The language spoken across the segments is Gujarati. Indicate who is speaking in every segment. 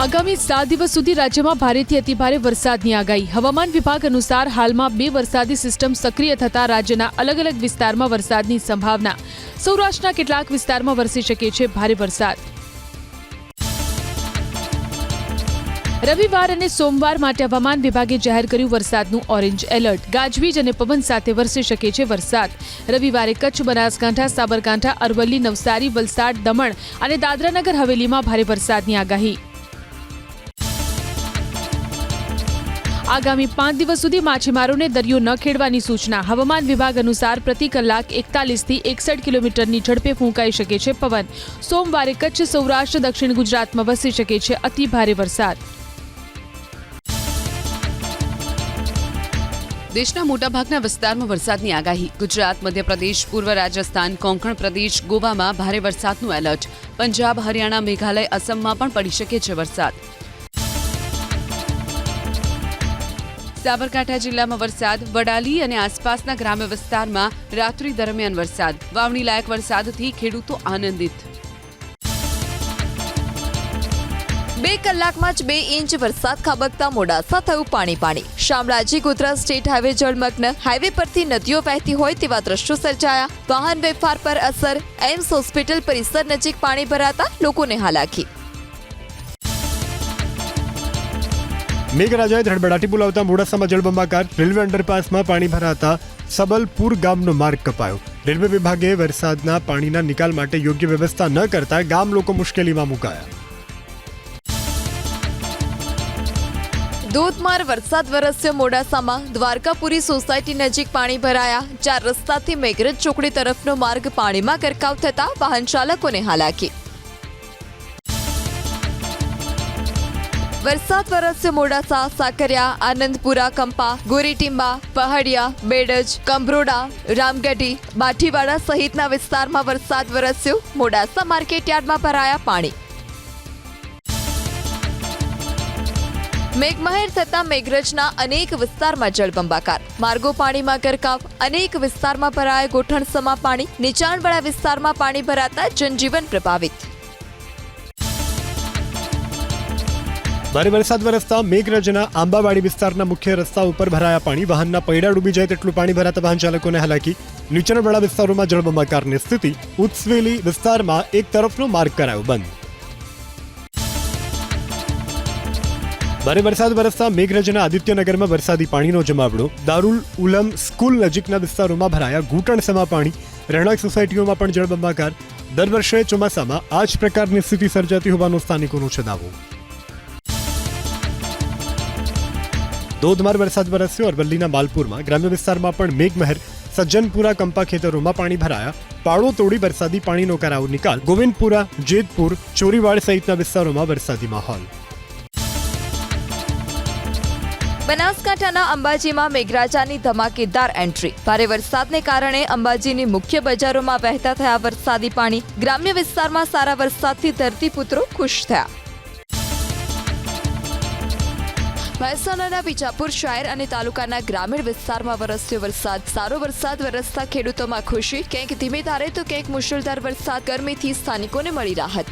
Speaker 1: આગામી સાત દિવસ સુધી રાજ્યમાં ભારેથી અતિભારે વરસાદની આગાહી. હવામાન વિભાગ અનુસાર હાલમાં બે વરસાદી સિસ્ટમ સક્રિય થતા રાજ્યના અલગ અલગ વિસ્તારમાં વરસાદની સંભાવના. સૌરાષ્ટ્રના કેટલાક વિસ્તારમાં વરસી શકે છે ભારે વરસાદ. રવિવાર અને સોમવાર માટે હવામાન વિભાગે જાહેર કર્યું વરસાદનું ઓરેન્જ એલર્ટ. ગાજવીજ અને પવન સાથે વરસી શકે છે વરસાદ. રવિવારે કચ્છ, બનાસકાંઠા, સાબરકાંઠા, અરવલ્લી, નવસારી, વલસાડ, દમણ અને દાદરાનગર હવેલીમાં ભારે વરસાદની આગાહી. આગામી પાંચ દિવસ સુધી માછીમારોને દરિયો ન ખેડવાની સૂચના. હવામાન વિભાગ અનુસાર પ્રતિ કલાક એકતાલીસથી એકસઠ કિલોમીટરની ઝડપે ફૂંકાઈ શકે છે પવન. સોમવારે કચ્છ, સૌરાષ્ટ્ર, દક્ષિણ ગુજરાતમાં વસી શકે છે અતિ ભારે વરસાદ.
Speaker 2: દેશના મોટાભાગના વિસ્તારમાં વરસાદની આગાહી. ગુજરાત, મધ્યપ્રદેશ, પૂર્વ રાજસ્થાન, કોંકણ પ્રદેશ, ગોવામાં ભારે વરસાદનું એલર્ટ. પંજાબ, હરિયાણા, મેઘાલય, અસમમાં પણ પડી શકે છે વરસાદ. સાબરકાંઠા જિલ્લામાં વરસાદ, વડાલી અને આસપાસના ગ્રામ્ય વિસ્તારમાં રાત્રિ દરમિયાન વરસાદ. વાવણી લાયક વરસાદથી ખેડૂતો આનંદિત.
Speaker 3: બે કલાકમાં જ બે ઇંચ વરસાદ ખાબકતા મોડાસા થયું પાણી પાણી. શામળાજી ગોધરા સ્ટેટ હાઈવે જળમગ્ન. હાઈવે પરથી નદીઓ વહેતી હોય તેવા દ્રશ્યો સર્જાયા. વાહન વ્યવહાર પર અસર. એમ્સ હોસ્પિટલ પરિસર નજીક પાણી ભરાતા લોકોને હાલાકી.
Speaker 4: મેઘરાજાએ ધડબડાટી બોલાવતા મોડાસામાં જળબંબાકાર રેલવે અંડરપાસમાં પાણી ભરાતા સબલપુર ગામનો માર્ગ કપાયો. રેલવે વિભાગે વરસાદના પાણીના નિકાલ માટે યોગ્ય વ્યવસ્થા ન કરતા ગામ લોકો મુશ્કેલીમાં મુકાયા.
Speaker 3: ધોધમાર વરસાદ વરસ્યો મોડાસામાં. દ્વારકાપુરી સોસાયટી નજીક પાણી ભરાયા. ચાર રસ્તાથી મેઘરજ ચોકડી તરફનો માર્ગ પાણીમાં ગરકાવ થતા વાહન ચાલકોને હાલાકી. વરસાદ વરસ્યો મોડાસા, સાકરિયા, આનંદપુરા, કંપા, ગોરીટીંબા, પહાડિયા, બેડજ કંભરોડા રામગઢી, બાઠીવાડા સહિતના વિસ્તારમાં વરસાદ વરસ્યો. મોડાસા માર્કેટયાર્ડમાં ભરાયા પાણી. મેઘમહેર થતા મેઘરજના અનેક વિસ્તારમાં જળબંબાકાર. માર્ગો પાણીમાં ગરકાવ. અનેક વિસ્તારમાં ભરાયા ગોઠણસમા પાણી. નીચાણવાળા વિસ્તારમાં પાણી ભરાતા જનજીવન પ્રભાવિત.
Speaker 4: ભારે વરસાદ વરસતા મેઘરજના આંબાવાડી વિસ્તારના મુખ્ય રસ્તા ઉપર ભરાયા પાણી. વાહનના પૈડા ડૂબી જાય તેટલું પાણી ભરાતા વાહન ચાલકોને હાલાકી. નીચાણવાળા વિસ્તારોમાં જળબંબાકારની સ્થિતિ ઉત્સવેલી વિસ્તારમાં એક તરફનો માર્ગ કરાયો બંધ. ભારે વરસાદ વરસતા મેઘરજના આદિત્યનગરમાં વરસાદી પાણીનો જમાવડો. દારૂલ ઉલમ સ્કૂલ નજીકના વિસ્તારોમાં ભરાયા ઘૂંટણસમા પાણી. રહેણાંક સોસાયટીઓમાં પણ જળબંબાકાર. દર વર્ષે ચોમાસામાં આ જ પ્રકારની સ્થિતિ સર્જાતી હોવાનો સ્થાનિકોનો છે દાવો ધોધમાર વરસાદ વરસ્યો અરવલ્લીના માલપુરમાં ગ્રામ્ય વિસ્તારમાં પણ મેઘમહેર, સજ્જનપુરા કંપા ખેતરોમાં પાણી ભરાયા. પાળો તોડી વરસાદી પાણીનો કરાવો નિકાલ. ગોવિંદપુરા, જેતપુર, ચોરીવાડ સહિતના વિસ્તારોમાં વરસાદી માહોલ.
Speaker 3: બનાસકાંઠાના અંબાજીમાં મેઘરાજાની ધમાકેદાર એન્ટ્રી. ભારે વરસાદને કારણે અંબાજીની મુખ્ય બજારોમાં વહેતા થયા વરસાદી પાણી. ગ્રામ્ય વિસ્તારમાં સારા વરસાદથી ધરતીપુત્રો ખુશ થયા. મહેસાણાના બીજાપુર શહેર અને તાલુકાના ગ્રામીણ વિસ્તારમાં વરસ્યો વરસાદ. સારો વરસાદ વરસતા ખેડૂતોમાં ખુશી. ક્યાંક ધીમે ધારે તો ક્યાંક મુશળધાર વરસાદ. ગરમીથી સ્થાનિકોને મળી રાહત.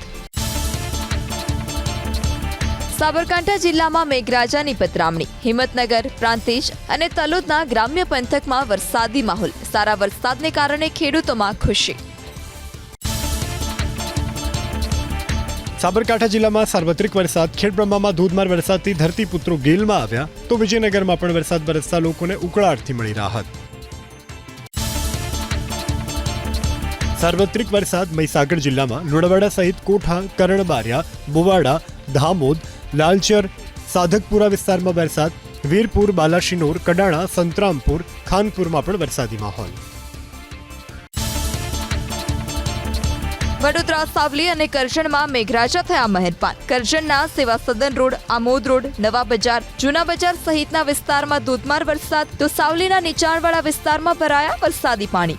Speaker 3: સાબરકાંઠા જિલ્લામાં મેઘરાજાની પતરામણી હિંમતનગર, પ્રાંતિજ અને તલોદના ગ્રામ્ય પંથકમાં વરસાદી માહોલ. સારા વરસાદને કારણે ખેડૂતોમાં ખુશી.
Speaker 4: સાબરકાંઠા જિલ્લામાં સાર્વત્રિક વરસાદ ખેડબ્રહ્મામાં ધોધમાર વરસાદથી ધરતીપુત્રો ગેલમાં આવ્યા, તો વિજયનગરમાં પણ વરસાદ વરસતા લોકોને ઉકળાટથી મળી રાહત. સાર્વત્રિક વરસાદ મહીસાગર જિલ્લામાં લુણાવાડા સહિત કોઠા કરણબારિયા, બુવાડા ધામોદ લાલચર, સાધકપુરા વિસ્તારમાં વરસાદ, વીરપુર, બાલાશિનોર, કડાણા, સંતરામપુર, ખાનપુરમાં પણ વરસાદી માહોલ.
Speaker 3: વડોદરા, સાવલી અને કરજણમાં મેઘરાજા થયા મહેરબાન. કરજણના સેવા સદન રોડ, આમોદ રોડ, નવા બજાર, જૂના બજાર સહિતના વિસ્તારમાં ધોધમાર વરસાદ તો સાવલીના નીચાણવાળા વિસ્તારમાં ભરાયા વરસાદી પાણી.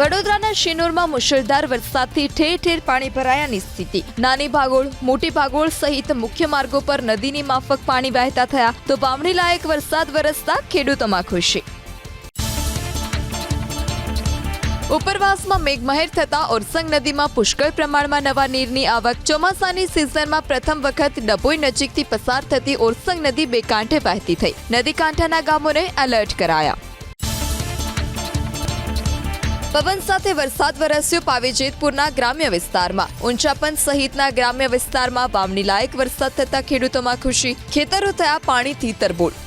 Speaker 3: વડોદરાના શિનોરમાં મુશળધાર વરસાદથી ઠેર ઠેર પાણી ભરાયાની સ્થિતિ. નાની ભાગોળ, મોટી ભાગોળ સહિત મુખ્ય માર્ગો પર નદીની માફક પાણી વહેતા થયા તો વાવણી વરસાદ વરસતા ખેડૂતોમાં ખુશી. ઉપરવાસમાં મેઘમહેર થતા ઓરસંગ નદીમાં પુષ્કળ પ્રમાણમાં નવા નીરની આવક. ચોમાસાની સિઝનમાં પ્રથમ વખત ડભોઈ નજીકથી પસાર થતી ઓરસંગ નદી બે કાંઠે વહેતી થઈ. નદી કાંઠાના ગામોને એલર્ટ કરાયા. પવન સાથે વરસાદ વરસ્યો પાવીજેતપુરના ગ્રામ્ય વિસ્તારમાં. ઊંચાપન સહિતના ગ્રામ્ય વિસ્તારમાં વાવણી લાયક વરસાદ થતા ખેડૂતોમાં ખુશી. ખેતરો થયા પાણીથી તરબોળ.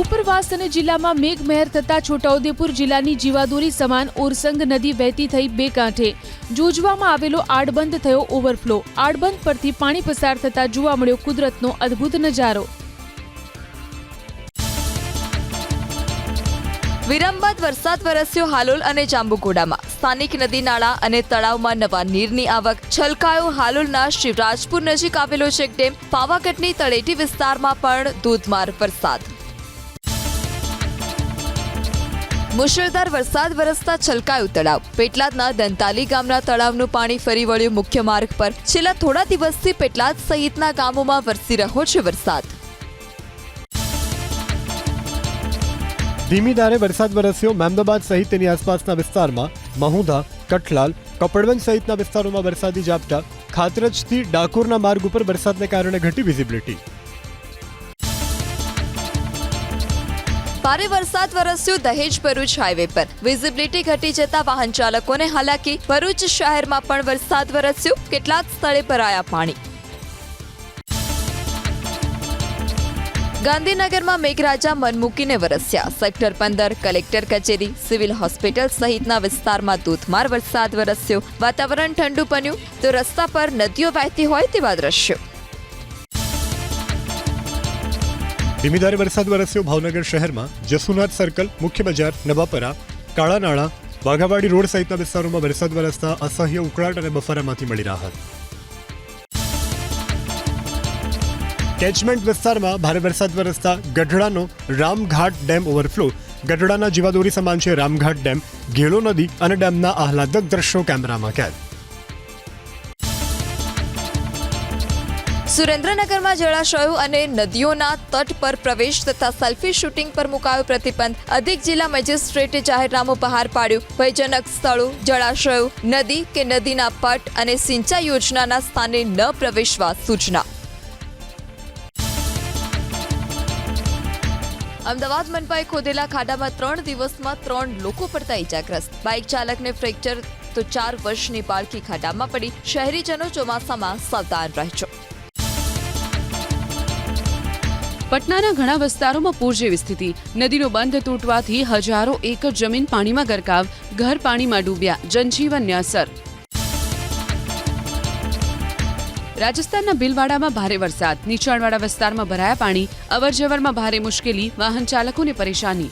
Speaker 1: ઉપરવાસ અને જિલ્લામાં મેઘમહેર થતા છોટાઉદેપુર જિલ્લાની જીવાદોરી સમાન ઓરસંગ નદી વહેતી થઈ બે કાંઠે. જોજવામાં આવેલો આડબંધ થયો ઓવરફ્લો. આડબંધ પરથી પાણી પસાર થતા જોવા મળ્યો કુદરતનો અદ્ભુત નજારો.
Speaker 3: વિરામ બાદ વરસાદ વરસ્યો હાલોલ અને જાંબુઘોડામાં. સ્થાનિક નદી નાળા અને તળાવમાં નવા નીરની આવક. છલકાયો હાલોલના શિવરાજપુર નજીક આવેલો ચેકડેમ પાવાગઢની તળેટી વિસ્તારમાં પણ ધોધમાર વરસાદ. મુશળધાર વરસાદ વરસતા છલકાયું તળાવ. પેટલાદના દંતાલી ગામના તળાવનું પાણી ફરી વળ્યું મુખ્ય માર્ગ પર. છેલ્લા થોડા દિવસથી પેટલાદ સહિતના ગામોમાં વરસી રહ્યો છે વરસાદ.
Speaker 4: ધીમી ધારે વરસાદ વરસ્યો. મહેમદાબાદ સહિત તેની આસપાસના વિસ્તારમાં મહુધા, કઠલાલ, કપડવંજ સહિતના વિસ્તારોમાં વરસાદી ઝાપટા. ખાતરજથી ડાકોરના માર્ગ ઉપર વરસાદને કારણે ઘટી વિઝિબિલિટી
Speaker 3: ભારે વરસાદ વરસ્યો દહેજ ભરૂચ હાઈવે પર. વિઝિબિલિટી ઘટી જતા વાહન ચાલકોને હાલાકી. ભરૂચ શહેરમાં પણ વરસાદ વરસ્યો. કેટલાક સ્થળે ભરાયા પાણી. ગાંધીનગરમાં મેઘરાજા મન મૂકીને વરસ્યા. સેક્ટર પંદર, કલેક્ટર કચેરી, સિવિલ હોસ્પિટલ સહિતના વિસ્તારમાં ધોધમાર વરસાદ વરસ્યો. વાતાવરણ ઠંડુ બન્યું. તો રસ્તા પર નદીઓ વહેતી હોય તેવા દ્રશ્યો.
Speaker 4: ધીમી ધારે વરસાદ વરસ્યો ભાવનગર શહેરમાં, જસુનાથ સર્કલ, મુખ્ય બજાર, નવાપરા કાળા નાળા વાઘાવાડી રોડ સહિતના વિસ્તારોમાં વરસાદ વરસતા અસહ્ય ઉકળાટ અને બફારામાંથી મળી રાહત. કેચમેન્ટ વિસ્તારમાં ભારે વરસાદ વરસતા ગઢડાનો રામઘાટ ડેમ ઓવરફ્લો. ગઢડાના જીવાદોરી સમાન છે રામઘાટ ડેમ, ઘેલો નદી અને ડેમના આહલાદક દ્રશ્યો કેમેરામાં કેદ.
Speaker 3: સુરેન્દ્રનગરમાં જળાશયો અને નદીઓના તટ પર પ્રવેશ તથા સેલ્ફી શૂટિંગ પર મુકાયો પ્રતિબંધ. અધિક જિલ્લા મેજિસ્ટ્રેટે જાહેરનામું બહાર પાડ્યું. ભયજનક સ્થળો, જળાશયો, નદી કે નદીના પટ અને સિંચાઈ યોજનાના સ્થાને ન પ્રવેશવા સૂચના. અમદાવાદ મનપાએ ખોદેલા ખાડામાં ત્રણ દિવસમાં ત્રણ લોકો પડતા ઇજાગ્રસ્ત. બાઇક ચાલકને ફ્રેક્ચર તો ચાર વર્ષની બાળકી ખાડામાં પડી. શહેરીજનો ચોમાસામાં સાવધાન રહેજો.
Speaker 2: પટનાના ઘણા વિસ્તારોમાં પૂર જેવી સ્થિતિ. નદીનો બંધ તૂટવાથી હજારો એકર જમીન પાણીમાં ગરકાવ, ઘર પાણીમાં ડૂબ્યા જનજીવનને અસર રાજસ્થાનના ભીલવાડામાં ભારે વરસાદ. નીચાણવાળા વિસ્તારમાં ભરાયા પાણી. અવરજવરમાં ભારે મુશ્કેલી. વાહન ચાલકોને પરેશાની.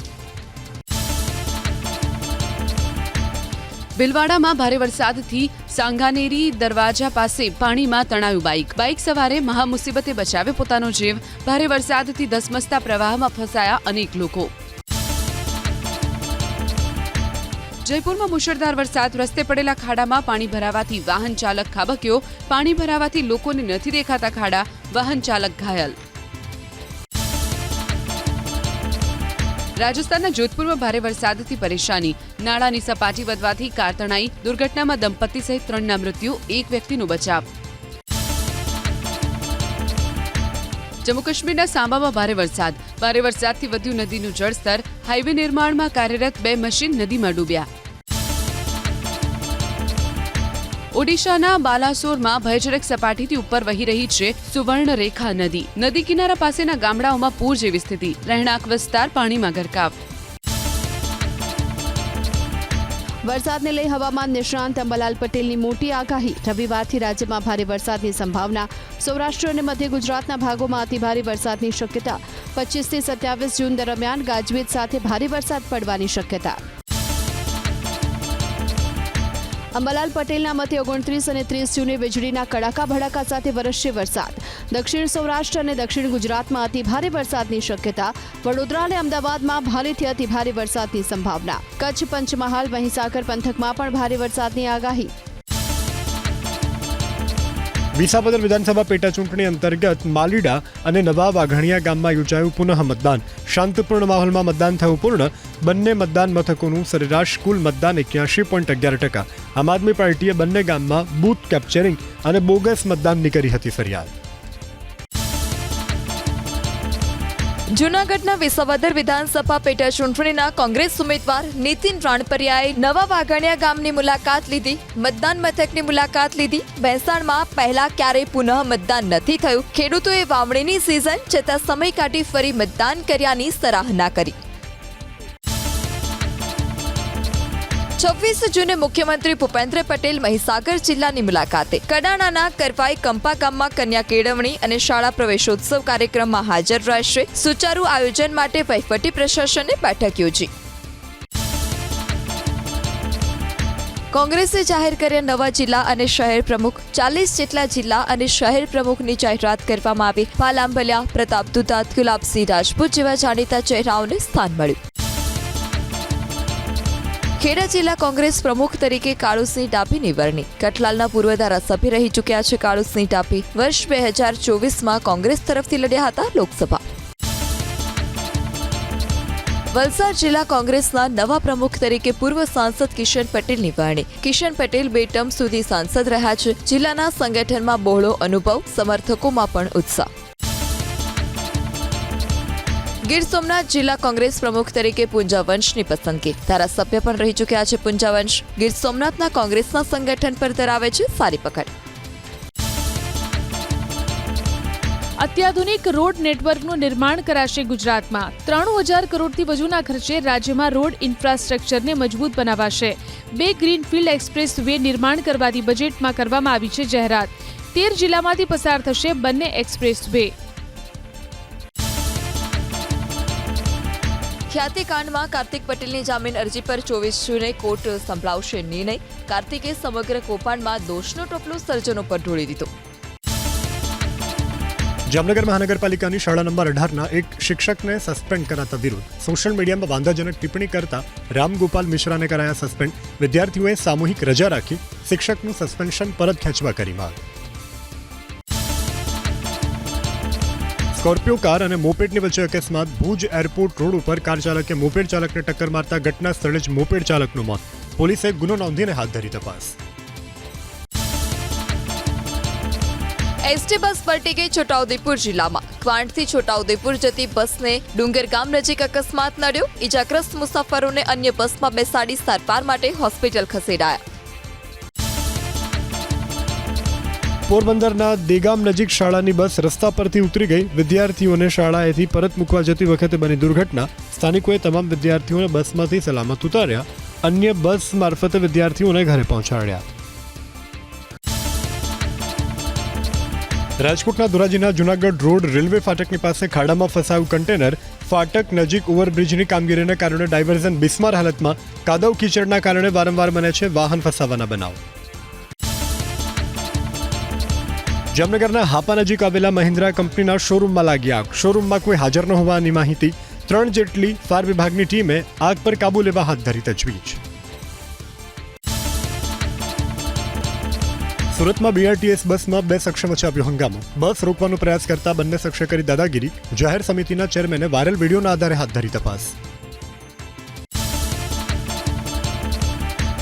Speaker 2: ભીલવાડામાં ભારે વરસાદથી સાંગાનેરી દરવાજા પાસે પાણીમાં તણાયું બાઇક. બાઇક સવારે મહામુસીબતે બચાવ્યો પોતાનો જીવ. ભારે વરસાદથી ધસમસતા પ્રવાહમાં ફસાયા અનેક લોકો. જયપુરમાં મુશળધાર વરસાદ. રસ્તે પડેલા ખાડામાં પાણી ભરાવાથી વાહન ચાલક ખાબક્યો. પાણી ભરાવાથી લોકોને નથી દેખાતા ખાડા. વાહન ચાલક ઘાયલ. રાજસ્થાનના જોધપુરમાં ભારે વરસાદથી પરેશાની. નાળાની સપાટી વધવાથી કાર તણાઈ દુર્ઘટનામાં દંપતી સહિત ત્રણના મૃત્યુ, એક વ્યક્તિનું બચાવ. જમ્મુ કાશ્મીરના સાંબામાં ભારે વરસાદ. ભારે વરસાદથી વધ્યું નદીનું જળસ્તર. હાઈવે નિર્માણમાં કાર્યરત બે મશીન નદીમાં ડૂબ્યા. ઓડિશાના બાલાસોરમાં ભયજનક સપાટીથી ઉપર વહી રહી છે સુવર્ણરેખા નદી. નદી કિનારા પાસેના ગામડાઓમાં પૂર જેવી સ્થિતિ. રહેણાંક વિસ્તાર પાણીમાં ગરકાવ.
Speaker 5: વરસાદને લઈ હવામાન નિષ્ણાંત અંબાલાલ પટેલની મોટી આગાહી. રવિવારથી રાજ્યમાં ભારે વરસાદની સંભાવના. સૌરાષ્ટ્ર અને મધ્ય ગુજરાતના ભાગોમાં અતિભારે વરસાદની શક્યતા. પચીસથી સત્યાવીસ જૂન દરમિયાન ગાજવીજ સાથે ભારે વરસાદ પડવાની શક્યતા. અંબાલાલ પટેલના મતે ઓગણત્રીસ અને ત્રીસ જૂને વીજળીના કડાકા ભડાકા સાથે વરસશે વરસાદ. દક્ષિણ સૌરાષ્ટ્ર અને દક્ષિણ ગુજરાતમાં અતિભારે વરસાદની શક્યતા. વડોદરા અને અમદાવાદમાં ભારેથી અતિભારે વરસાદની સંભાવના. કચ્છ પંચમહાલ, મહીસાગર પંથકમાં પણ ભારે વરસાદની આગાહી.
Speaker 4: વિસાવદર વિધાનસભા પેટા ચૂંટણી અંતર્ગત માલીડા અને નવા વાઘણિયા ગામમાં યોજાયું પુનઃ મતદાન. શાંતિપૂર્ણ માહોલમાં મતદાન થયું પૂર્ણ. બંને મતદાન મથકોનું સરેરાશ કુલ મતદાન એક્યાસી પોઈન્ટ અગિયાર ટકા. આમ આદમી પાર્ટીએ બંને ગામમાં બૂથ કેપ્ચરિંગ અને બોગસ મતદાનની કરી હતી ફરિયાદ.
Speaker 3: જૂનાગઢના વિસાવદર વિધાનસભા પેટા ચૂંટણીના કોંગ્રેસ ઉમેદવાર નીતિન રાણપરિયાએ નવા વાઘાણિયા ગામની મુલાકાત લીધી, મતદાન મથકની મુલાકાત લીધી. ભેંસાણમાં પહેલા ક્યારેય પુનઃ મતદાન નથી થયું. ખેડૂતોએ વાવણીની સિઝન છતાં સમય કાઢી ફરી મતદાન કર્યાની સરાહના કરી. છવ્વીસ જૂને મુખ્યમંત્રી ભૂપેન્દ્ર પટેલ મહીસાગર જિલ્લાની મુલાકાતે કડાણાના કરવાઈ કંપા ગામમાં કન્યા કેળવણી અને શાળા પ્રવેશોત્સવ કાર્યક્રમમાં હાજર રહેશે. સુચારુ આયોજન માટે વહીવટી પ્રશાસને બેઠક યોજી. કોંગ્રેસે જાહેર કર્યા નવા જિલ્લા અને શહેર પ્રમુખ. ચાલીસ જેટલા જિલ્લા અને શહેર પ્રમુખની જાહેરાત કરવામાં આવી. પાલાંબલિયા પ્રતાપ દુધાત ગુલાબસિંહ રાજપૂત જેવા જાણીતા ચહેરાઓને સ્થાન મળ્યું. ખેડા જિલ્લા કોંગ્રેસ પ્રમુખ તરીકે કાળુસિંહ ડાભીની વરણી. કઠલાલના પૂર્વ ધારાસભ્ય રહી ચૂક્યા છે કાળુસિંહ ટાપી વર્ષ બે હજાર ચોવીસમાં કોંગ્રેસ તરફથી લડ્યા હતા લોકસભા. વલસાડ જિલ્લા કોંગ્રેસના નવા પ્રમુખ તરીકે પૂર્વ સાંસદ કિશન પટેલની વરણી. કિશન પટેલ બે ટર્મ સુધી સાંસદ રહ્યા છે. જિલ્લાના સંગઠનમાં બહોળો અનુભવ, સમર્થકોમાં પણ ઉત્સાહ. ગીર સોમનાથ જિલ્લા કોંગ્રેસ પ્રમુખ તરીકે પૂંજાવંશની પસંદગી. ધારાસભ્ય પણ રહી ચૂક્યા છે પૂંજાવંશ ગીર સોમનાથના કોંગ્રેસના સંગઠન પર ધરાવે છે સારી પકડ.
Speaker 1: અત્યાધુનિક રોડ નેટવર્કનું નિર્માણ કરાશે ગુજરાતમાં. ત્રાણું હજાર કરોડથી વધુના ખર્ચે રાજ્યમાં રોડ ઇન્ફ્રાસ્ટ્રક્ચરને મજબૂત બનાવાશે. બે ગ્રીનફિલ્ડ એક્સપ્રેસ વે નિર્માણ કરવાની બજેટમાં કરવામાં આવી છે જાહેરાત. તેર જિલ્લામાંથી પસાર થશે બંને એક્સપ્રેસ વે.
Speaker 3: ખ્યાતિકાંડમાં કાર્તિક પટેલની જામીન અરજી પર ચોવીસ જૂને કોર્ટ સંભળાવશે નિર્ણય. કાર્તિકે સમગ્ર કૌભાંડમાં દોષનો ટોપલો સર્જનો પર ઢોળી દીધો.
Speaker 4: જામનગર મહાનગરપાલિકાની શાળા નંબર અઢારના એક શિક્ષકને સસ્પેન્ડ કરાતા વિરુદ્ધ સોશિયલ મીડિયામાં વાંધાજનક ટિપ્પણી કરતા રામગોપાલ મિશ્રાને કરાયા સસ્પેન્ડ. વિદ્યાર્થીઓએ સામૂહિક રજા રાખી શિક્ષકનું સસ્પેન્શન પરત ખેંચવા કરી માંગ. સ્કોર્પિયો કાર અને મોપેડની વચ્ચે અકસ્માત. ભુજ એરપોર્ટ રોડ ઉપર કાર ચાલકે મોપેડ ચાલકને ટક્કર મારતા ઘટના સ્થળે જ મોપેડ ચાલકનું મોત. પોલીસે ગુનો નોંધીને હાથ ધરી તપાસ.
Speaker 3: એસટી બસ પલટી ગઈ છોટાઉદેપુર જિલ્લામાં. ક્વાંટથી છોટાઉદેપુર જતી બસને ડુંગર ગામ નજીક અકસ્માત નડ્યો. ઇજાગ્રસ્ત મુસાફરોને અન્ય બસમાં બેસાડી સારવાર માટે હોસ્પિટલ ખસેડાયા.
Speaker 4: પોરબંદરના દેગામ નજીક શાળાની બસ રસ્તા પરથી ઉતરી ગઈ. વિદ્યાર્થીઓને શાળાએથી પરત મૂકવા જતી વખતે બની દુર્ઘટના. સ્થાનિકોએ તમામ વિદ્યાર્થીઓને બસમાંથી સલામત ઉતાર્યા. અન્ય બસ મારફતે વિદ્યાર્થીઓને ઘરે પહોંચાડ્યા. રાજકોટના ધોરાજીના જુનાગઢ રોડ રેલવે ફાટકની પાસે ખાડામાં ફસાયું કન્ટેનર. ફાટક નજીક ઓવરબ્રિજની કામગીરીને કારણે ડાયવર્ઝન બિસ્માર હાલતમાં. કાદવ કીચડના કારણે વારંવાર બને છે વાહન ફસાવાના બનાવ. જામનગરના હાપા નજીક આવેલા મહિન્દ્રા કંપનીના શોરૂમમાં લાગી આગ. શોરૂમમાં કોઈ હાજર ન હોવાની માહિતી ત્રણ જેટલી ફાયર વિભાગની ટીમે આગ પર કાબુ લેવા હાથ ધરી તજવીજ. સુરતમાં બીઆરટીએસ બસમાં બે શખ્સો વચ્ચે હંગામો. બસ રોકવાનો પ્રયાસ કરતા બંને શખ્સે કરી દાદાગીરી. જાહેર સમિતિના ચેરમેને વાયરલ વિડીયોના આધારે હાથ ધરી તપાસ.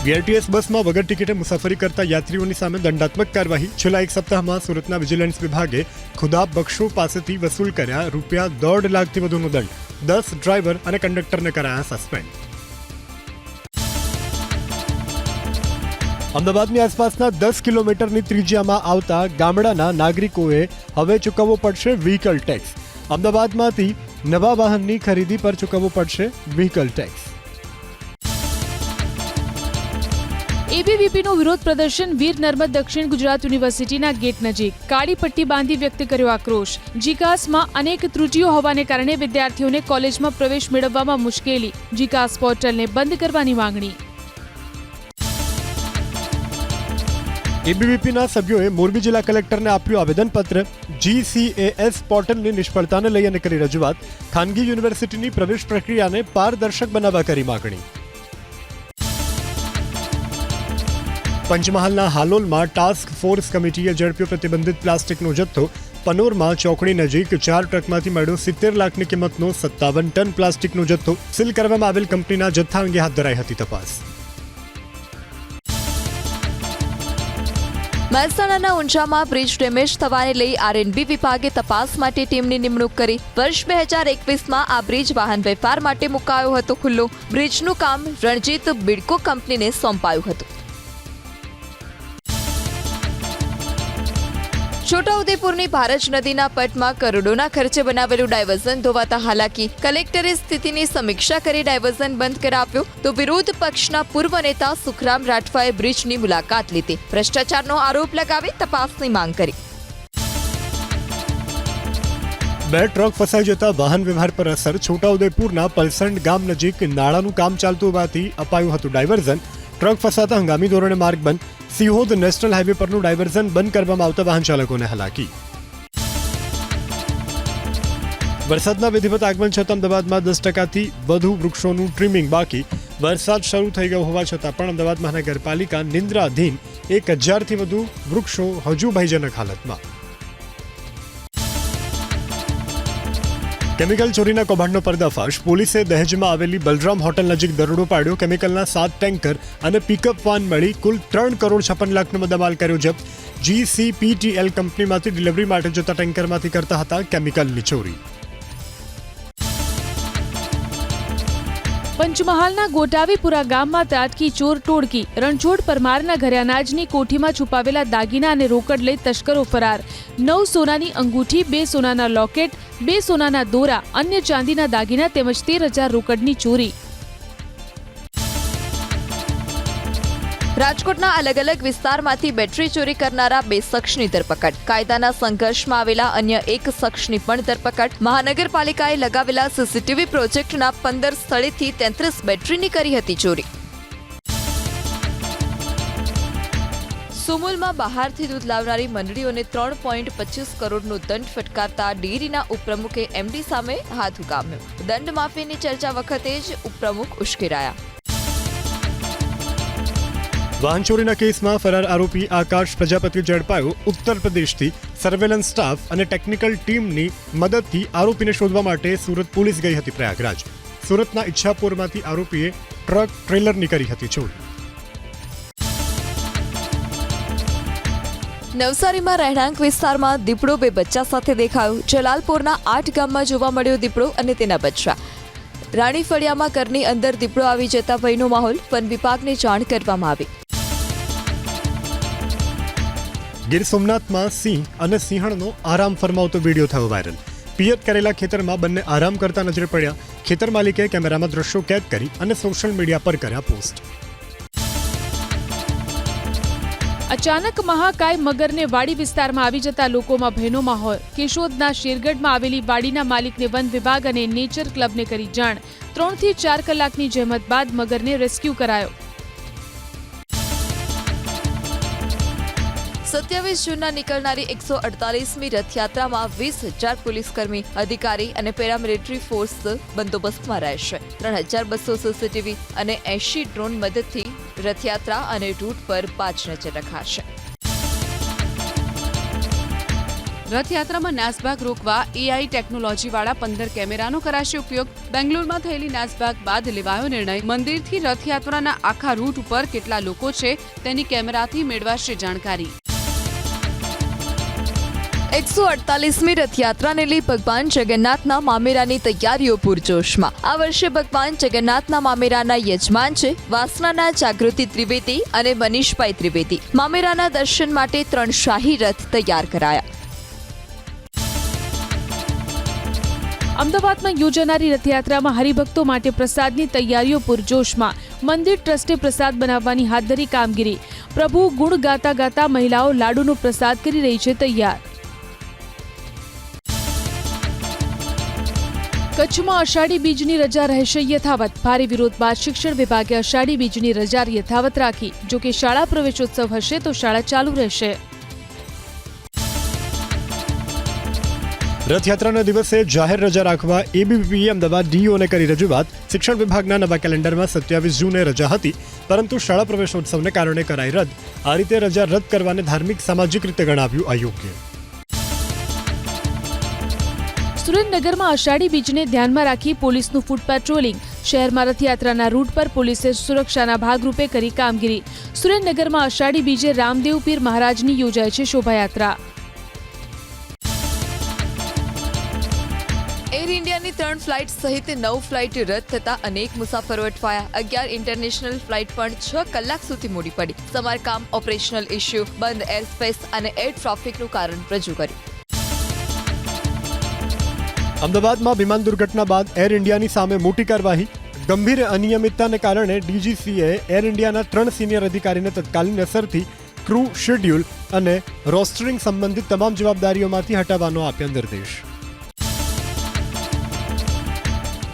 Speaker 4: બીઆરટીએસ બસમાં વગર ટિકિટે મુસાફરી કરતા યાત્રીઓની સામે દંડાત્મક કાર્યવાહી. છેલ્લા એક સપ્તાહમાં સુરતના વિજિલન્સ વિભાગે ખુદા બક્ષો પાસેથી વસૂલ કર્યા રૂપિયા દોઢ લાખથી વધુનો દંડ. દસ ડ્રાઈવર અને કંડક્ટરને કરાયા સસ્પેન્ડ. અમદાવાદની આસપાસના દસ કિલોમીટરની ત્રિજ્યામાં આવતા ગામડાના નાગરિકોએ હવે ચૂકવવો પડશે વ્હીકલ ટેક્સ અમદાવાદમાંથી નવા વાહનની ખરીદી પર ચૂકવવો પડશે વ્હીકલ ટેક્સ
Speaker 1: એબીવીપીનું વિરોધ પ્રદર્શન વીર નર્મદ દક્ષિણ ગુજરાત યુનિવર્સિટીના ગેટ નજીક. કાળી પટ્ટી બાંધી વ્યક્ત કર્યો આક્રોશ. જીકાસમાં અનેક ત્રુટીઓ હોવાને કારણે વિદ્યાર્થીઓને કોલેજમાં પ્રવેશ મેળવવામાં મુશ્કેલી. જીકાસ પોર્ટલને બંધ કરવાની માંગણી.
Speaker 4: એબીવીપીના સભ્યોએ મોરબી જિલ્લા કલેક્ટરને આપ્યું આવેદનપત્ર. જીસીએએસ પોર્ટલની નિષ્ફળતાને લઈ અને કરી રજૂઆત. ખાનગી યુનિવર્સિટીની પ્રવેશ પ્રક્રિયાને પારદર્શક બનાવવા કરી માગણી. પંચમહાલના હાલોલમાં ટાસ્ક ફોર્સ કમિટીએ ઝડપ્યો પ્રતિબંધિત પ્લાસ્ટિકનો જથ્થો. પનોરમાં ચોકડી નજીક ચાર ટ્રકમાંથી મળ્યો સિત્તેર લાખની કિંમતનો સત્તાવન ટન પ્લાસ્ટિકનો જથ્થો. સીલ કરવામાં આવેલ કંપનીના જથ્થા અંગે હાથ ધરાઈ હતી તપાસ.
Speaker 3: મહેસાણાના ઊંઝામાં બ્રિજ ડેમેજ થવાને લઈ આરએનબી વિભાગે તપાસ માટે ટીમની નિમણૂક કરી. વર્ષ બે હજાર એકવીસમાં આ બ્રિજ વાહન વેપાર માટે મુકાયો હતો ખુલ્લો. બ્રિજનું કામ રણજીત બિડકો કંપનીને સોંપાયું હતું. છોટાઉદેપુરની ભારજ નદીના પટમાં કરોડોના ખર્ચે બનાવેલું ડાયવર્ઝન ધોવાતા હાલાકી. કલેક્ટરે સ્થિતિની સમીક્ષા કરી ડાયવર્ઝન બંધ કરાવ્યું તો વિરોધ પક્ષના પૂર્વ નેતા સુખરામ રાઠવાએ બ્રિજની મુલાકાત લીધી. ભ્રષ્ટાચારનો આરોપ લગાવી તપાસની માંગ કરી.
Speaker 4: બે ટ્રક ફસાઈ જતા વાહન વ્યવહાર પર અસર. છોટાઉદેપુરના પલસંડ ગામ નજીક નાળાનું કામ ચાલતું હોવાથી અપાયું હતું ડાયવર્ઝન. ટ્રક ફસાતા હંગામી ધોરણે માર્ગ બંધ. સિહોદ નેશનલ હાઈવે પરનું ડાયવર્ઝન બંધ કરવામાં આવતા વાહન ચાલકોને હલાકી. વરસાદના વિધિવત આગમન છતાં અમદાવાદમાં દસ ટકાથી વધુ વૃક્ષોનું ટ્રીમિંગ બાકી. વરસાદ શરૂ થઈ ગયો હોવા છતાં પણ અમદાવાદ મહાનગરપાલિકા નિંદ્રાધીન એક હજારથી વધુ વૃક્ષો હજુ ભયજનક હાલતમાં. કેમિકલ ચોરીના કૌભાંડનો પર્દાફાશ. પોલીસે દહેજમાં આવેલી બલરામ હોટલ નજીક દરોડો પાડ્યો. કેમિકલના સાત ટેન્કર અને પિકઅપ વાન મળી કુલ ત્રણ કરોડ છપ્પન લાખનો મુદ્દામાલ કર્યો જપ્ત. જીસીપીટીએલ કંપનીમાંથી ડિલિવરી માટે જતા ટેન્કરમાંથી કરતા હતા કેમિકલની ચોરી.
Speaker 1: પંચમહાલના ગોટાવીપુરા ગામમાં ત્રાટકી, ચોર ટોળકી, રણછોડ પરમારના ઘરે અનાજની કોઠીમાં છુપાવેલા દાગીના અને રોકડ લઈ તસ્કરો ફરાર. નવ સોનાની અંગૂઠી, બે સોનાના લોકેટ, બે સોનાના દોરા, અન્ય ચાંદીના દાગીના તેમજ તેર હજાર રોકડની ચોરી.
Speaker 3: રાજકોટના અલગ અલગ વિસ્તારમાંથી બેટરી ચોરી કરનારા બે શખ્સની ધરપકડ. કાયદાના સંઘર્ષમાં આવેલા અન્ય એક શખ્સની પણ ધરપકડ. મહાનગરપાલિકાએ લગાવેલા સીસીટીવી પ્રોજેક્ટના પંદર સ્થળેથી તેત્રીસ બેટરીની કરી હતી ચોરી. સુમુલમાં બહારથી દૂધ લાવનારી મંડળીઓને ત્રણ પોઈન્ટ પચીસ કરોડનો દંડ ફટકારતા ડેરીના ઉપપ્રમુખે એમડી સામે હાથ ઉગામ્યો દંડ માફીની ચર્ચા વખતે જ ઉપપ્રમુખ ઉશ્કેરાયા.
Speaker 4: વાહન ચોરીના કેસમાં ફરાર આરોપી આકાશ પ્રજાપતિ ઝડપાયો ઉત્તર પ્રદેશથી. સર્વેલન્સ સ્ટાફ અને ટેકનિકલ ટીમની મદદથી આરોપીને શોધવા માટે સુરત પોલીસ ગઈ હતી પ્રયાગરાજ. સુરતના ઈચ્છાપુરમાંથી આરોપીએ ટ્રક ટ્રેલરની કરી હતી ચોરી.
Speaker 3: નવસારીમાં રહેણાંક વિસ્તારમાં દીપડો બે બચ્ચા સાથે દેખાયો. જલાલપુરના આઠ ગામમાં જોવા મળ્યો દીપડો અને તેના બચ્ચા. રાણી ફળિયામાં ઘરની અંદર દીપડો આવી જતા ભયનો માહોલ વન વિભાગને જાણ કરવામાં આવી.
Speaker 4: ગીર સોમનાથમાં સિંહ અને સિંહણનો આરામ ફરમાવતો વીડિયો થયો વાયરલ. પિયત કરેલા ખેતરમાં બંને આરામ કરતા નજરે પડ્યા. ખેતર માલિકે કેમેરામાં દ્રશ્યો કેદ કરી અને સોશિયલ મીડિયા પર કર્યા પોસ્ટ.
Speaker 1: અચાનક મહાકાય મગરને વાડી વિસ્તારમાં આવી જતા લોકોમાં ભયનો માહોલ. કેશોદના શેરગઢમાં આવેલી વાડીના માલિકને વન વિભાગ અને નેચર ક્લબને કરી જાણ. ત્રણથી ચાર કલાકની જહેમત બાદ મગરને રેસ્ક્યુ કરાયો.
Speaker 3: સત્યાવીસ જૂનના નીકળનારી એકસો અડતાલીસમી રથયાત્રામાં વીસ હજાર પોલીસકર્મી, અધિકારી અને પેરામિલિટરી ફોર્સ બંદોબસ્તમાં રહેશે. ત્રણ હજાર બસો સીસીટીવી અને એંશી ડ્રોન મદદથી રથયાત્રા અને રૂટ પર પાંચ નજર રખાશે.
Speaker 2: રથયાત્રામાં નાસભાગ રોકવા એઆઈ ટેકનોલોજીવાળા પંદર કેમેરાનો કરાશે ઉપયોગ. બેંગ્લોરમાં થયેલી નાસભાગ બાદ લેવાયો નિર્ણય. મંદિરથી રથયાત્રાના આખા રૂટ ઉપર કેટલા લોકો છે તેની કેમેરાથી મેળવાશે જાણકારી.
Speaker 3: એકસો અડતાલીસમી રથયાત્રાને લઈ ભગવાન જગન્નાથના મામેરાની તૈયારીઓ પૂરજોશમાં. આ વર્ષે ભગવાન જગન્નાથના મામેરાના યજમાન છે વાસનાના જાગૃતિ ત્રિવેદી અને મનીષભાઈ ત્રિવેદી. મામેરાના દર્શન માટે ત્રણ શાહી રથ તૈયાર કરાયા.
Speaker 1: અમદાવાદમાં યોજાનારી રથયાત્રામાં હરિભક્તો માટે પ્રસાદની તૈયારીઓ પૂરજોશમાં. મંદિર ટ્રસ્ટે પ્રસાદ બનાવવાની હાથ ધરી કામગીરી. પ્રભુ ગુણ ગાતા ગાતા મહિલાઓ લાડુનો પ્રસાદ કરી રહી છે તૈયાર. કચ્છમાં અષાઢી બીજની રજા રહેશે યથાવત. ભારે વિરોધ બાદ શિક્ષણ વિભાગે અષાઢી બીજની રજા યથાવત રાખી. જો કે શાળા પ્રવેશોત્સવ હશે તો શાળા ચાલુ રહેશે.
Speaker 4: રથયાત્રાના દિવસે જાહેર રજા રાખવા એબીવીપીએ અમદાવાદ ડીઓને કરી રજૂઆત. શિક્ષણ વિભાગના નવા કેલેન્ડરમાં સત્યાવીસ જૂને રજા હતી, પરંતુ શાળા પ્રવેશોત્સવને કારણે કરાઈ રદ. આ રીતે રજા રદ કરવાને ધાર્મિક સામાજિક રીતે ગણાવ્યું અયોગ્ય.
Speaker 1: સુરેન્દ્રનગરમાં અષાઢી બીજને ધ્યાનમાં રાખી પોલીસનું ફૂટ પેટ્રોલિંગ. શહેરમાં રથયાત્રાના રૂટ પર પોલીસે સુરક્ષાના ભાગરૂપે કરી કામગીરી. સુરેન્દ્રનગરમાં અષાઢી બીજે રામદેવ પીર મહારાજની યોજાય છે શોભાયાત્રા.
Speaker 3: એર ઇન્ડિયાની ત્રણ ફ્લાઇટ સહિત નવ ફ્લાઇટ રદ થતા અનેક મુસાફરો અટવાયા. અગિયાર ઇન્ટરનેશનલ ફ્લાઇટ પણ છ કલાક સુધી મોડી પડી. સમારકામ, ઓપરેશનલ ઇસ્યુ બંધ એર સ્પેસ અને એર ટ્રાફિકનું કારણ રજૂ કર્યું.
Speaker 4: અમદાવાદમાં વિમાન દુર્ઘટના બાદ એર ઇન્ડિયાની સામે મોટી કાર્યવાહી. ગંભીર અનિયમિતતાને કારણે ડીજીસીએ એર ઇન્ડિયાના ત્રણ સિનિયર અધિકારીને તત્કાલીન અસરથી ક્રૂ શેડ્યુલ અને રોસ્ટરિંગ સંબંધિત તમામ જવાબદારીઓમાંથી હટાવવાનો આપ્યો નિર્દેશ.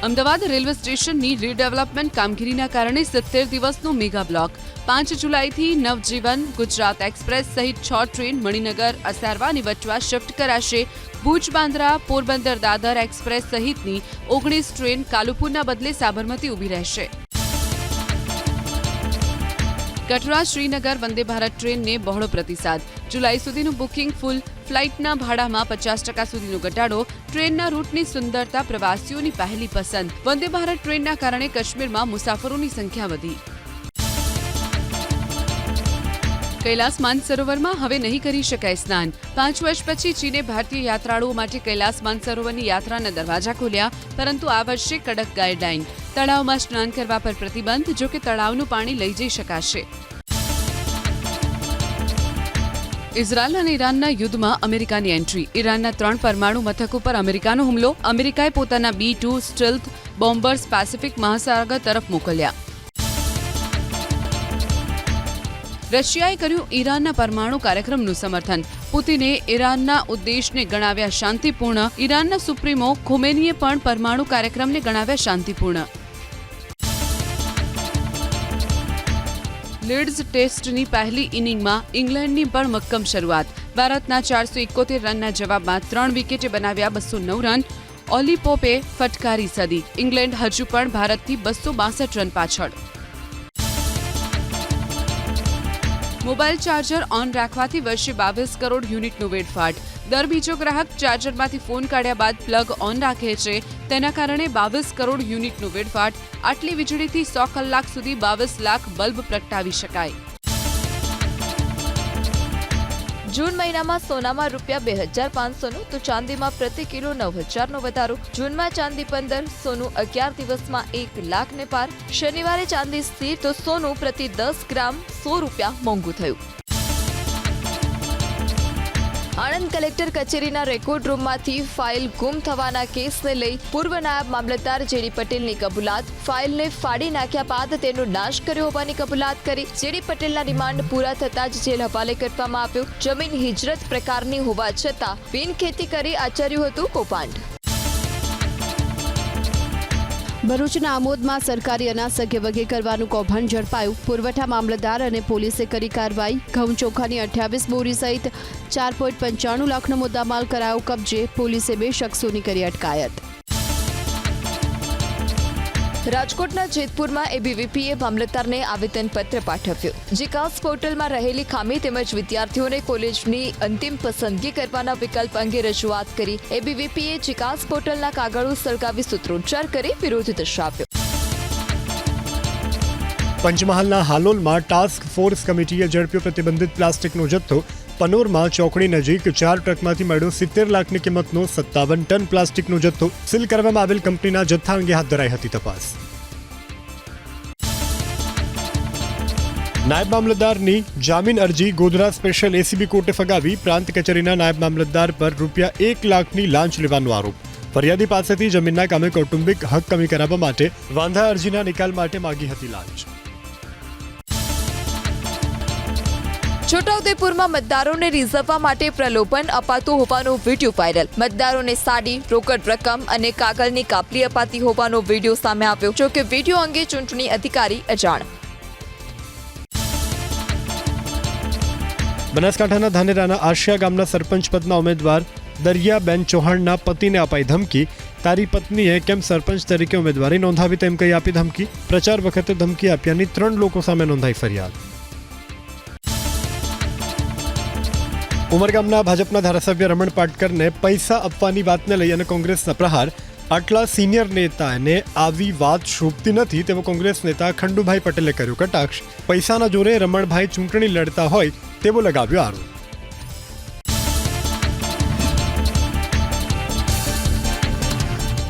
Speaker 2: અમદાવાદ રેલવે સ્ટેશનની રીડેવલપમેન્ટ કામગીરીના કારણે સિત્તેર દિવસનો મેગા બ્લોક પાંચ જુલાઈથી નવજીવન, ગુજરાત એક્સપ્રેસ સહિત છ ટ્રેન મણિનગર અસારવાની વચવા શિફ્ટ કરાશે. ભુજ, બાંદ્રા, પોરબંદર, દાદર એક્સપ્રેસ સહિતની ઓગણીસ ટ્રેન કાલુપુરના બદલે સાબરમતી ઊભી રહેશે. કટરા શ્રીનગર વંદે ભારત ટ્રેનને બહોળો પ્રતિસાદ. જુલાઈ સુધીનું બુકિંગ ફૂલ ફ્લાઇટના ભાડામાં પચાસ ટકા સુધીનો ઘટાડો, ટ્રેનના રૂટની સુંદરતા પ્રવાસીઓની પહેલી પસંદ. વંદે ભારત ટ્રેનના કારણે કાશ્મીરમાં મુસાફરોની સંખ્યા વધી. કૈલાસ માનસરોવરમાં હવે નહીં કરી શકાય સ્નાન. પાંચ વર્ષ પછી ચીને ભારતીય યાત્રાળુઓ માટે કૈલાસ માનસરોવરની યાત્રાના દરવાજા ખોલ્યા, પરંતુ આ વર્ષે કડક ગાઈડલાઈન. તળાવમાં સ્નાન કરવા પર પ્રતિબંધ, જો કે તળાવનું પાણી લઈ જઈ શકાશે. ઇઝરાયલ અને ઈરાનના યુદ્ધમાં અમેરિકાની એન્ટ્રી. ઈરાનના ત્રણ પરમાણુ મથક ઉપર અમેરિકાનો હુમલો. અમેરિકાએ પોતાના B two stealth bombers Pacific મહાસાગર તરફ મોકલ્યા. રશિયાએ કર્યું ઈરાનના પરમાણુ કાર્યક્રમનું સમર્થન. પુતિને ઈરાનના ઉદ્દેશને ગણાવ્યા શાંતિપૂર્ણ. ઈરાનના સુપ્રીમો ખુમેનીએ પણ પરમાણુ કાર્યક્રમને ગણાવ્યા શાંતિપૂર્ણ. લીડ્સ ટેસ્ટની પહેલી ઇનિંગમાં ઇંગ્લેન્ડની પણ મક્કમ શરૂઆત. ભારતના ચારસો એકોતેર રનના જવાબમાં ત્રણ વિકેટે બનાવ્યા બસો નવ રન. ઓલી પોપે ફટકારી સદી. ઇંગ્લેન્ડ હજુ પણ ભારતથી બસો બાસઠ રન પાછળ. મોબાઈલ ચાર્જર ઓન રાખવાથી વર્ષે બાવીસ કરોડ યુનિટનો વેડફાટ. દર બીજો ગ્રાહક ચાર્જરમાંથી ફોન કાઢ્યા બાદ પ્લગ ઓન રાખે છે. તેના કારણે બાવીસ કરોડ યુનિટનો વેડફાટ. આટલી વીજળીથી સો કલાક સુધી બાવીસ લાખ બલ્બ પ્રગટાવી શકાય.
Speaker 3: જૂન મહિનામાં સોનામાં રૂપિયા બે હજાર પાંચસોનું, તો ચાંદીમાં પ્રતિ કિલો નવ હજારનો વધારો. જૂનમાં ચાંદી પંદર, સોનું અગિયાર દિવસમાં એક લાખને પાર. શનિવારે ચાંદી સ્થિર, તો સોનું પ્રતિ દસ ગ્રામ સો રૂપિયા મોંઘું થયું. આણંદ કલેક્ટર કચેરીના રેકોર્ડ રૂમમાંથી ફાઇલ ગુમ થવાના કેસને લઈ પૂર્વ નાયબ મામલતદાર જેડી પટેલની કબૂલાત. ફાઇલને ફાડી નાખ્યા બાદ તેનો નાશ કર્યો હોવાની કબૂલાત કરી જેડી પટેલના રિમાન્ડ પૂરા થતા જ જેલ હવાલે કરવામાં આવ્યો. જમીન હિજરત પ્રકારની હોવા છતાં બિનખેતી કરી આચર્યું હતું કૌભાંડ.
Speaker 5: ભરૂચના આમોદમાં સરકારી અનાજ સગે વગે કરવાનું કૌભાંડ ઝડપાયું. પુરવઠા મામલતદાર અને પોલીસે કરી કાર્યવાહી. ઘઉં ચોખાની અઠ્યાવીસ બોરી સહિત ચાર પોઈન્ટ પંચાણું લાખનો મુદ્દામાલ કરાયો કબજે. પોલીસે બે શખ્સોની કરી અટકાયત.
Speaker 3: રાજકોટના જેતપુરમાં એબીવીપીએ મામલતદારને આવેદનપત્ર પાઠવ્યું. જીકાસ પોર્ટલમાં રહેલી ખામી તેમજ વિદ્યાર્થીઓને કોલેજની અંતિમ પસંદગી કરવાના વિકલ્પ અંગે રજૂઆત કરી એબીવીપીએ જીકાસ પોર્ટલના કાગળો સળગાવી સૂત્રોચ્ચાર કરી વિરોધ દર્શાવ્યો.
Speaker 4: પંચમહાલના હાલોલમાં ટાસ્ક ફોર્સ કમિટીએ ઝડપ્યો પ્રતિબંધિત પ્લાસ્ટિકનો જથ્થો પનોરમાં ચોકડી નજીક ચાર ટ્રકમાંથી મળ્યો સિત્તેર લાખની કિંમતનો સત્તાવન ટન પ્લાસ્ટિકનો જથ્થો સીલ કરવામાં આવેલ કંપનીના જથ્થા અંગે હાથ ધરાઈ હતી તપાસ. નાયબ મામલતદારની જામીન અરજી ગોધરા સ્પેશિયલ એસીબી કોર્ટે ફગાવી, પ્રાંત કચેરીના નાયબ મામલતદાર પર રૂપિયા એક લાખની લાંચ લેવાનો આરોપ. ફરિયાદી પાસેથી જમીનના કામે કૌટુંબિક હક કમી કરાવવા માટે વાંધા અરજીના નિકાલ માટે માગી હતી લાંચ.
Speaker 3: છોટાઉદેપુરમાં મતદારોને રીઝવવા માટે પ્રલોભન અપાતું હોવાનો વીડિયો વાયરલ. મતદારોને સાડી, રોકડ રકમ અને કાગળની કાપલી અપાતી હોવાનો વીડિયો સામે આવ્યો જોકે વીડિયો અંગે ચૂંટણી અધિકારી અજાણ.
Speaker 4: બનાસકાંઠાના ધાનેરાના આશિયા ગામના સરપંચ પદના ઉમેદવાર દરિયાબેન ચૌહાણના પતિને અપાઈ ધમકી. તારી પત્નીએ કેમ સરપંચ તરીકે ઉમેદવારી નોંધાવી તેમ કહી આપી ધમકી? પ્રચાર વખતે ધમકી આપ્યાની ત્રણ લોકો સામે નોંધાઈ ફરિયાદ. ઉમરગામના ભાજપના ધારાસભ્ય રમણ પાટકરને પૈસા આપવાની વાતને લઈ અને કોંગ્રેસના પ્રહાર. આટલા સિનિયર નેતાને આવી વાત શોભતી નથી તેવો કોંગ્રેસ નેતા ખંડુભાઈ પટેલે કર્યો. કટાક્ષ. પૈસાના જોરે રમણભાઈ ચૂંટણી લડતા હોય તેવો લગાવ્યો આરોપ.